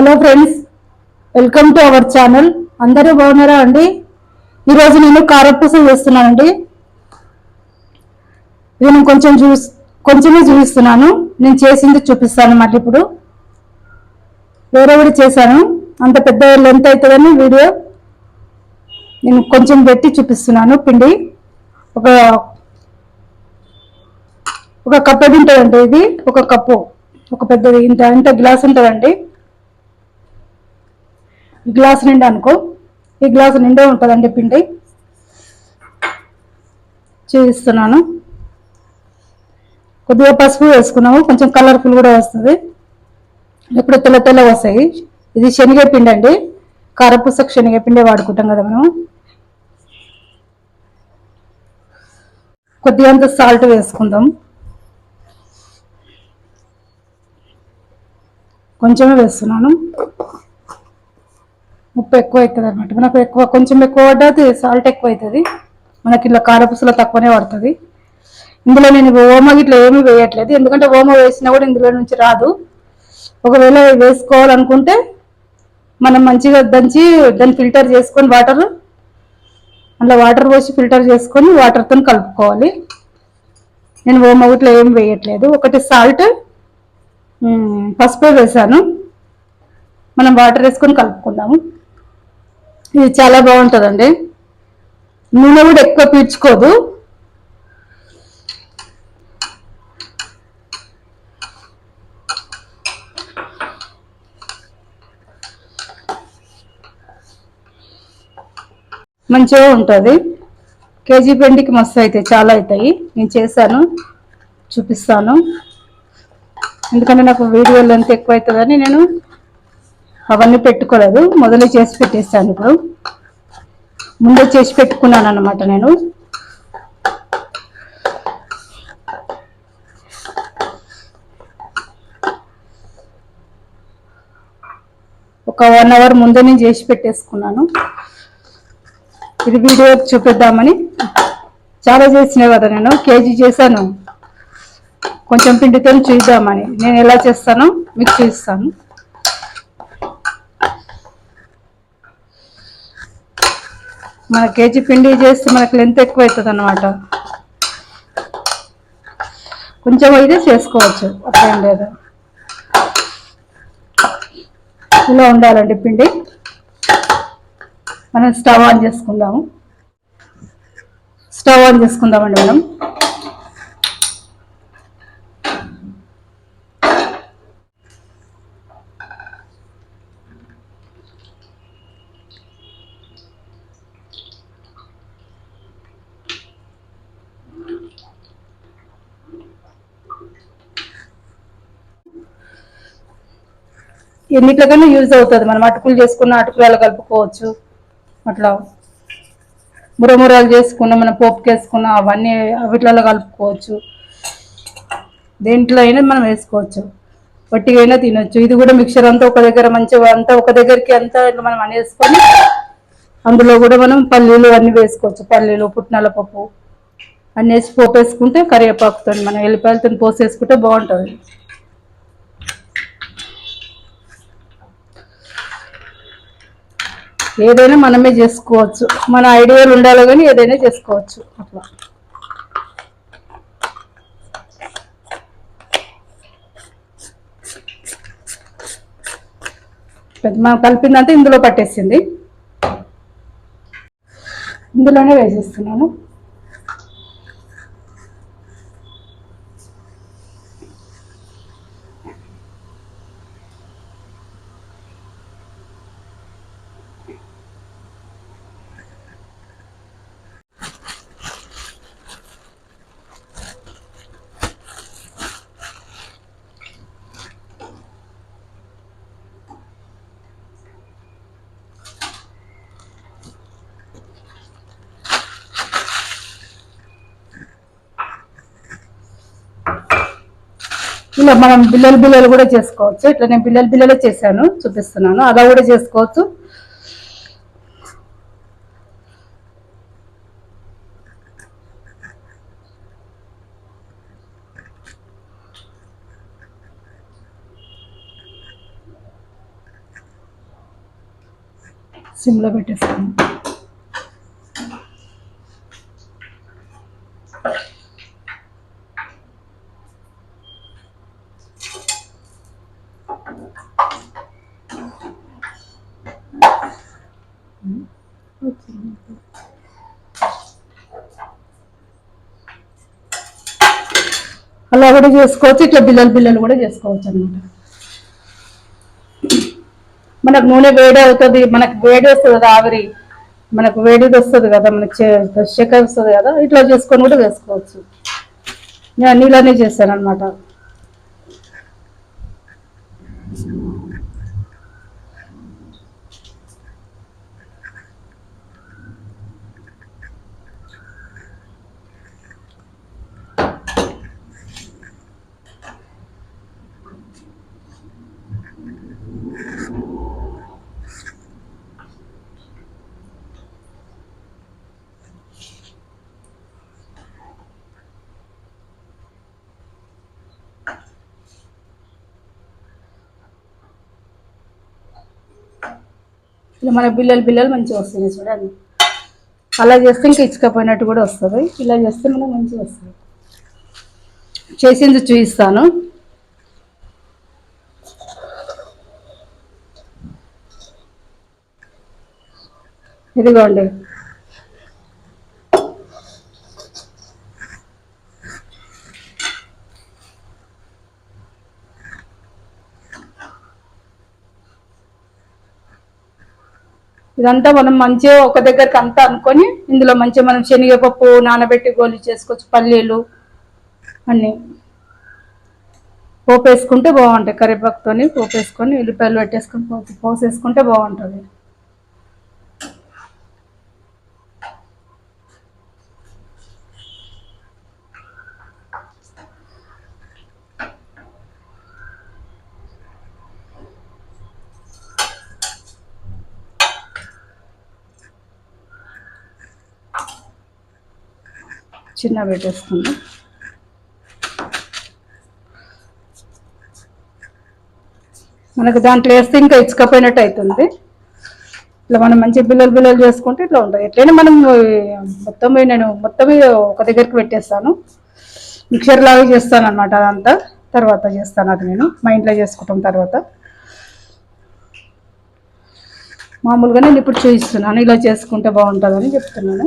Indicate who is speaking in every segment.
Speaker 1: Hello friends welcome to our channel. అందరూ బాగున్నారా అండి? ఈరోజు నేను కారపూస చేస్తున్నానండి. ఇది నేను కొంచెం చూ కొంచెమే చూపిస్తున్నాను. నేను చేసింది చూపిస్తాను అన్నమాట ఇప్పుడు. వేరే కూడా చేశాను. అంత పెద్ద లెంత్ అవుతుందని వీడియో నేను కొంచెం పెట్టి చూపిస్తున్నాను. పిండి ఒక ఒక కప్పు ఉంటుందండి ఇది. ఒక కప్పు. ఒక పెద్దది ఇంత ఇంత గ్లాస్ ఉంటుందండి. గ్లాస్ నిండా అనుకో. ఈ గ్లాస్ నిండా ఉంటుందండి పిండి. చూపిస్తున్నాను కొద్దిగా పసుపు వేసుకున్నాము. కొంచెం కలర్ఫుల్ కూడా వస్తుంది. ఇప్పుడు తెల్ల తెల్ల వస్తాయి. ఇది శనగపిండి అండి. కారపూస శనగపిండి వాడుకుంటాం కదా మనం కొద్దిగా అంత సాల్ట్ వేసుకుందాం. కొంచెమే వేస్తున్నాను. ఉప్పు ఎక్కువ అవుతుంది అనమాట మనకు ఎక్కువ కొంచెం ఎక్కువ పడ్డది సాల్ట్ ఎక్కువ అవుతుంది మనకి ఇలా కారపూసలో తక్కువనే పడుతుంది. ఇందులో నేను ఓమ ఇట్లా ఏమీ వేయట్లేదు. ఎందుకంటే ఓమ వేసినా కూడా ఇందులో నుంచి రాదు. ఒకవేళ వేసుకోవాలనుకుంటే మనం మంచిగా దంచి దాన్ని ఫిల్టర్ చేసుకొని వాటర్ అందులో వాటర్ పోసి ఫిల్టర్ చేసుకొని వాటర్తో కలుపుకోవాలి. నేను ఓమ ఇట్లా ఏం వేయట్లేదు. ఒకటి సాల్ట్ పసుపు వేసాను మనం వాటర్ వేసుకొని కలుపుకుందాము. ఇది చాలా బాగుంటుందండి. నూనె కూడా ఎక్కువ పీడ్చుకోదు మంచిగా ఉంటుంది. కేజీ పిండికి మస్తు అవుతాయి చాలా అవుతాయి నేను చేశాను చూపిస్తాను. ఎందుకంటే నాకు వీడియో లెంత్ ఎక్కువ అవుతుందని నేను అవన్నీ పెట్టుకోలేదు. మొదలు చేసి పెట్టేస్తాను ఇప్పుడు. ముందే చేసి పెట్టుకున్నాను అనమాట నేను. ఒక వన్ అవర్ ముందే నేను చేసి పెట్టేసుకున్నాను. ఇది వీడియో చూపిద్దామని. చాలా చేసిన కదా నేను. కేజీ చేశాను. కొంచెం పిండితో చూద్దామని. నేను ఎలా చేస్తానో మీకు చూస్తాను మన కేజీ పిండి చేస్తే మనకు లెంత్ ఎక్కువ అవుతుంది అనమాట కొంచెం అయితే చేసుకోవచ్చు అట్లేం లేదు. ఇలా ఉండాలండి పిండి. మనం స్టవ్ ఆన్ చేసుకుందాము. స్టవ్ ఆన్ చేసుకుందామండి మనం. ఎన్నిట్లకైనా యూజ్ అవుతుంది. మనం అటుకులు చేసుకున్న అటుకులు కలుపుకోవచ్చు. అట్లా మురమురాలు చేసుకున్న మనం పోపుకి వేసుకున్న అవన్నీ వీటిలలో కలుపుకోవచ్చు. దేంట్లో అయినా మనం వేసుకోవచ్చు. వట్టిగా అయినా తినొచ్చు. ఇది కూడా మిక్చర్ అంతా ఒక దగ్గర మంచిగా అంతా ఒక దగ్గరికి అంతా ఇట్లా మనం అనేసుకొని అందులో కూడా మనం పల్లీలు అన్నీ వేసుకోవచ్చు. పల్లీలు పుట్నాల పప్పు అన్నీ వేసి పోపు వేసుకుంటే కరివేపాకుతో మనం ఎల్లిపాయలతో పోసేసుకుంటే బాగుంటుంది. ఏదైనా మనమే చేసుకోవచ్చు. మన ఐడియాలు ఉండాలి కానీ ఏదైనా చేసుకోవచ్చు. అట్లా. పెద్ద మనం కలిపిందంటే ఇందులో పట్టేసింది. ఇందులోనే వేసేస్తున్నాను. ఇలా మనం బిల్లలు బిల్లలు కూడా చేసుకోవచ్చు. ఇట్లా నేను బిల్లలు బిల్లలు చేశాను చూపిస్తున్నాను. అలా కూడా చేసుకోవచ్చు. సిమ్లో పెట్టేస్తాను. అలా కూడా చేసుకోవచ్చు. ఇట్లా బిల్లలు బిల్లలు కూడా చేసుకోవచ్చు అనమాట మనకు నూనె వేడి అవుతుంది మనకు వేడి వస్తుంది ఆవిరి. మనకు వేడిది వస్తుంది కదా మనకి చెక్క వస్తుంది కదా ఇట్లా చేసుకొని కూడా వేసుకోవచ్చు నేను నీళ్ళనే చేశాను అనమాట ఇలా మన బిల్లలు బిల్లలు మంచిగా వస్తున్నాయి చూడండి. అలా చేస్తే ఇంకా ఇచ్చుకపోయినట్టు కూడా వస్తుంది. ఇలా చేస్తే మనకు మంచిగా వస్తుంది. చేసింది చూపిస్తాను. ఇదిగోండి. ఇదంతా మనం మంచిగా ఒక దగ్గరికి అంతా అనుకొని ఇందులో మంచిగా మనం శనగపప్పు నానబెట్టి గోలి చేసుకోవచ్చు పల్లీలు అన్నీ. పోపు వేసుకుంటే బాగుంటాయి కరివేపాకుతోని పోపు వేసుకొని ఉల్లిపాయలు పెట్టేసుకొని పోపు పోసేసుకుంటే బాగుంటుంది. చిన్న పెట్టేసుకుందాం. మనకు దాంట్లో వేస్తే ఇంకా ఇచ్చుకపోయినట్టు అవుతుంది. ఇట్లా మనం మంచి బిల్లలు బిల్లలు చేసుకుంటే ఇట్లా ఉంటుంది. ఎట్లయినా మనం మొత్తం నేను మొత్తం ఒక దగ్గరికి పెట్టేస్తాను. మిక్చర్ లాగా చేస్తాను అనమాట అదంతా. తర్వాత చేస్తాను అది నేను. మా ఇంట్లో చేసుకుంటాం తర్వాత. మామూలుగా నేను ఇప్పుడు చూపిస్తున్నాను. ఇలా చేసుకుంటే బాగుంటుందని చెప్తున్నాను.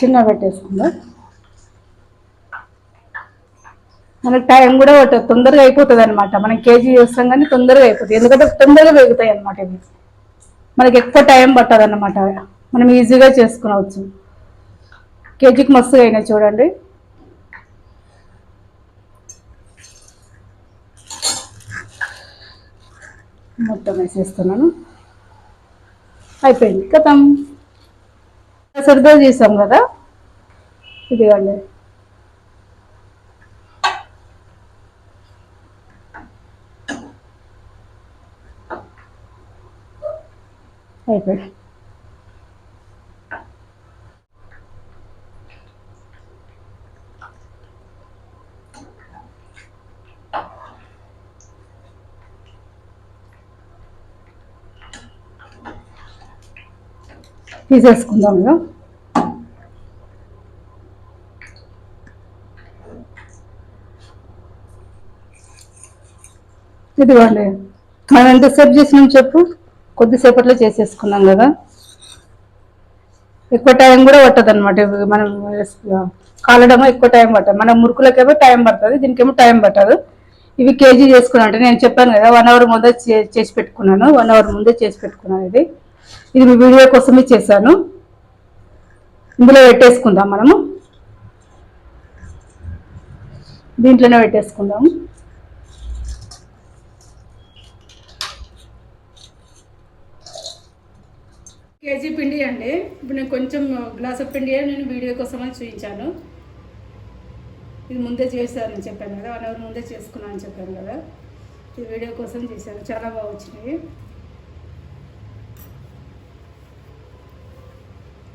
Speaker 1: చిన్న పెట్టేసుకుందాం? మనకి టైం కూడా పట్టదు తొందరగా అయిపోతుంది అనమాట మనం కేజీ చేస్తాం కానీ తొందరగా అయిపోతుంది ఎందుకంటే తొందరగా వేగుతాయి అనమాట ఇవి. మనకి ఎక్కువ టైం పట్టదు అనమాట మనం ఈజీగా చేసుకునవచ్చు. కేజీకి మస్తుగా అయినాయి చూడండి. మొత్తం వేసేస్తున్నాను. అయిపోయింది. కథం. సరిగ్గా చేసాం కదా? ఇదిగోండి. అయిపోయి తీసేసుకుందాం ఇక ఇదిగోండి మనం ఎంతసేపు చేసినాం చెప్పు? కొద్దిసేపట్లో చేసేసుకున్నాం కదా. ఎక్కువ టైం కూడా పట్టదు అనమాట మనం కాలడమో ఎక్కువ టైం పట్టదు. మన మురుకులకేమో టైం పడుతుంది దీనికేమో టైం పట్టదు. ఇవి కేజీ చేసుకున్నా అంటే నేను చెప్పాను కదా వన్ అవర్ ముందే చేసి పెట్టుకున్నాను. వన్ అవర్ ముందే చేసి పెట్టుకున్నాను ఇది. ఇది మీ వీడియో కోసమే చేశాను. ఇందులో పెట్టేసుకుందాం మనము. దీంట్లోనే పెట్టేసుకుందాము. కేజీ పిండి అండి. ఇప్పుడు నేను కొంచెం గ్లాస్ పిండి నేను వీడియో కోసం అని చూపించాను ఇది ముందే చేశాను చెప్పాను కదా వన్ అవర్ ముందే చేసుకున్నాను అని చెప్పాను కదా. ఇది వీడియో కోసం చేశాను. చాలా బాగా వచ్చినాయి.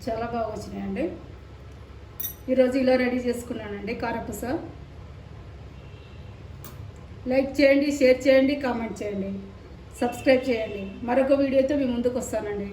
Speaker 1: చాలా బాగా వచ్చినాయండి. ఈరోజు ఇలా రెడీ చేసుకున్నానండి కారపూస. లైక్ చేయండి షేర్ చేయండి కామెంట్ చేయండి. సబ్స్క్రైబ్ చేయండి. మరొక వీడియోతో మీ ముందుకు వస్తానండి.